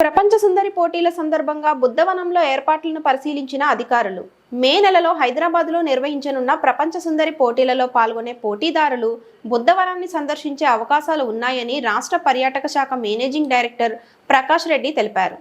ప్రపంచ సుందరి పోటీల సందర్భంగా బుద్ధవనంలో ఏర్పాట్లను పరిశీలించిన అధికారులు మే నెలలో హైదరాబాద్లో నిర్వహించనున్న ప్రపంచ సుందరి పోటీలలో పాల్గొనే పోటీదారులు బుద్ధవనాన్ని సందర్శించే అవకాశాలు ఉన్నాయని రాష్ట్ర పర్యాటక శాఖ మేనేజింగ్ డైరెక్టర్ ప్రకాష్ రెడ్డి తెలిపారు.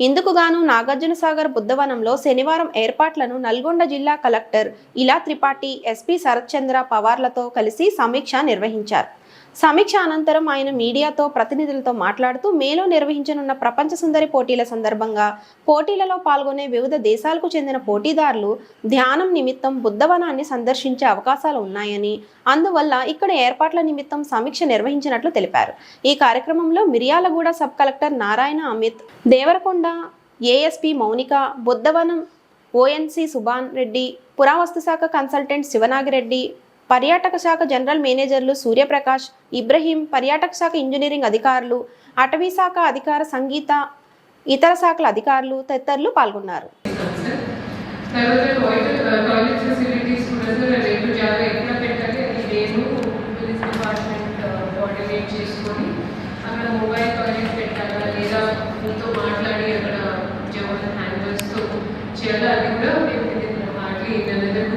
ఇందుకుగాను నాగార్జునసాగర్ నాగార్జున సాగర్ బుద్ధవనంలో శనివారం ఏర్పాట్లను నల్గొండ జిల్లా కలెక్టర్ ఇలా త్రిపాఠి ఎస్పీ శరత్చంద్ర పవార్లతో కలిసి సమీక్ష నిర్వహించారు. సమీక్ష అనంతరం ఆయన మీడియాతో ప్రతినిధులతో మాట్లాడుతూ మేలో నిర్వహించనున్న ప్రపంచ సుందరి పోటీల సందర్భంగా పోటీలలో పాల్గొనే వివిధ దేశాలకు చెందిన పోటీదారులు ధ్యానం నిమిత్తం బుద్ధవనాన్ని సందర్శించే అవకాశాలు ఉన్నాయని అందువల్ల ఇక్కడ ఏర్పాట్ల నిమిత్తం సమీక్ష నిర్వహించినట్లు తెలిపారు. ఈ కార్యక్రమంలో Miryalaguda sub collector Narayana Amit Devarakonda ASP Mounika Buddhavanam ONC Subhan Reddy పురావస్తు శాఖ కన్సల్టెంట్ శివనాగిరెడ్డి పర్యాటక శాఖ జనరల్ మేనేజర్లు సూర్యప్రకాష్ ఇబ్రహీం పర్యాటక శాఖ ఇంజనీరింగ్ అధికారులు అటవీ శాఖ అధికార సంగీత ఇతర శాఖల అధికారులు తదితరులు పాల్గొన్నారు. తర్వాత టాయిలెట్ టాయిలెట్ ఫెసిలిటీస్ కూడా నెల రేపు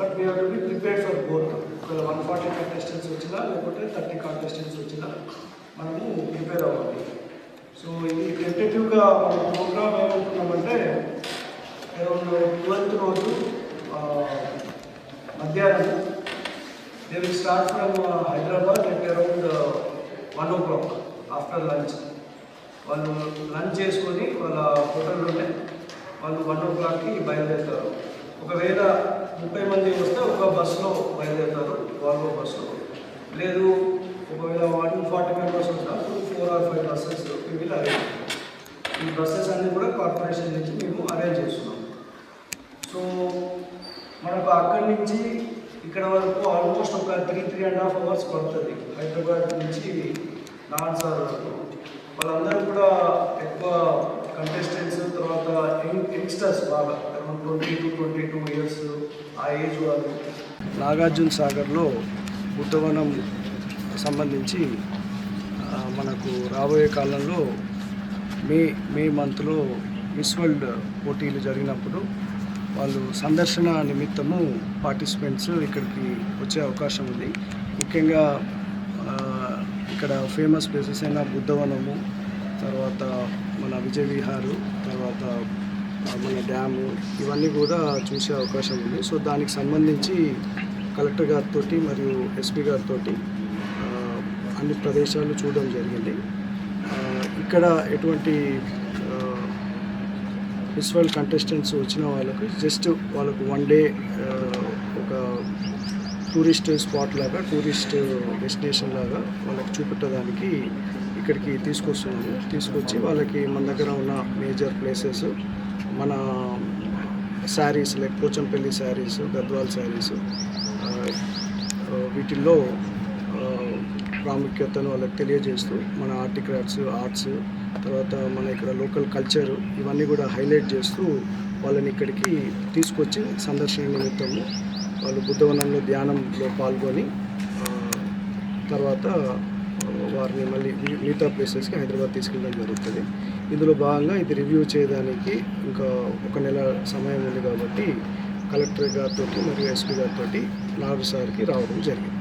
but we have to be prepared for both ఒకవేళ వన్ ఫార్టీ కంటెస్టెంట్స్ వచ్చినా లేకపోతే థర్టీ కంటెస్టెంట్స్ వచ్చినా మనము ప్రిపేర్ అవ్వాలి. సో ఇది టెంటేటివ్గా మన ప్రోగ్రామ్ ఏమనుకున్నామంటే అరౌండ్ ట్వెల్త్ రోజు మధ్యాహ్నం they will start from Hyderabad at around one o'clock after lunch వాళ్ళు లంచ్ చేసుకొని వాళ్ళ హోటల్లోనే వాళ్ళు వన్ ఓ క్లాక్కి బయలుదేరుతారు. ఒకవేళ ముప్పై మంది వస్తే ఒక బస్సులో బయలుదేరుతారు వాల్వో బస్సులో. లేదు ఒకవేళ వన్ ఫార్టీ మెంబర్స్ వస్తారు ఫోర్ ఆర్ ఫైవ్ బస్సెస్ వీళ్ళు అరేంజ్ ఈ బస్సెస్ అన్నీ కూడా కార్పొరేషన్ నుంచి మేము అరేంజ్ చేస్తున్నాం. సో మనకు అక్కడి నుంచి ఇక్కడ వరకు ఆల్మోస్ట్ ఒక three three and half hours పడుతుంది హైదరాబాద్ నుంచి నాన్సార్ వరకు. వాళ్ళందరూ కూడా ఎక్కువ కంటెస్టెంట్స్ తర్వాత యంగ్ యంగ్స్టర్స్ బాగా twenty two twenty two years ఆ ఏజ్ వాళ్ళు నాగార్జున సాగర్లో బుద్ధవనం సంబంధించి మనకు రాబోయే కాలంలో మే మే మంత్లో మిస్ వరల్డ్ పోటీలు జరిగినప్పుడు వాళ్ళు సందర్శన నిమిత్తము పార్టిసిపెంట్స్ ఇక్కడికి వచ్చే అవకాశం ఉంది. ముఖ్యంగా ఇక్కడ ఫేమస్ ప్లేసెస్ అయిన బుద్ధవనము తర్వాత మన విజయ విహారు తర్వాత మన డ్యాము ఇవన్నీ కూడా చూసే అవకాశం ఉంది. సో దానికి సంబంధించి కలెక్టర్ గారితో మరియు ఎస్పీ గారితో అన్ని ప్రదేశాలు చూడడం జరిగింది. ఇక్కడ ఎటువంటి మున్సిపల్ కంటెస్టెంట్స్ వచ్చిన వాళ్ళకి జస్ట్ వాళ్ళకు వన్ డే ఒక టూరిస్ట్ స్పాట్ లాగా టూరిస్ట్ డెస్టినేషన్ లాగా వాళ్ళకి చూపెట్టడానికి ఇక్కడికి తీసుకొస్తున్నాము తీసుకొచ్చి వాళ్ళకి మన దగ్గర ఉన్న మేజర్ ప్లేసెస్ మన sarees like Pochampally sarees Gadwal sarees వీటిల్లో ప్రాముఖ్యతను వాళ్ళకి తెలియజేస్తూ మన ఆర్ట్ క్రాఫ్ట్స్ ఆర్ట్స్ తర్వాత మన ఇక్కడ లోకల్ కల్చర్ ఇవన్నీ కూడా హైలైట్ చేస్తూ వాళ్ళని ఇక్కడికి తీసుకొచ్చి సందర్శన నిమిత్తము వాళ్ళు బుద్ధవనంలో ధ్యానంలో పాల్గొని తర్వాత వారిని మళ్ళీ మిగతా ప్లేసెస్కి హైదరాబాద్ తీసుకెళ్ళడం జరుగుతుంది. ఇందులో భాగంగా ఇది రివ్యూ చేయడానికి ఇంకా ఒక నెల సమయం ఉంది కాబట్టి కలెక్టర్ గారితో మరియు ఎస్పీ గారితో నాలుగు సార్కి రావడం జరిగింది.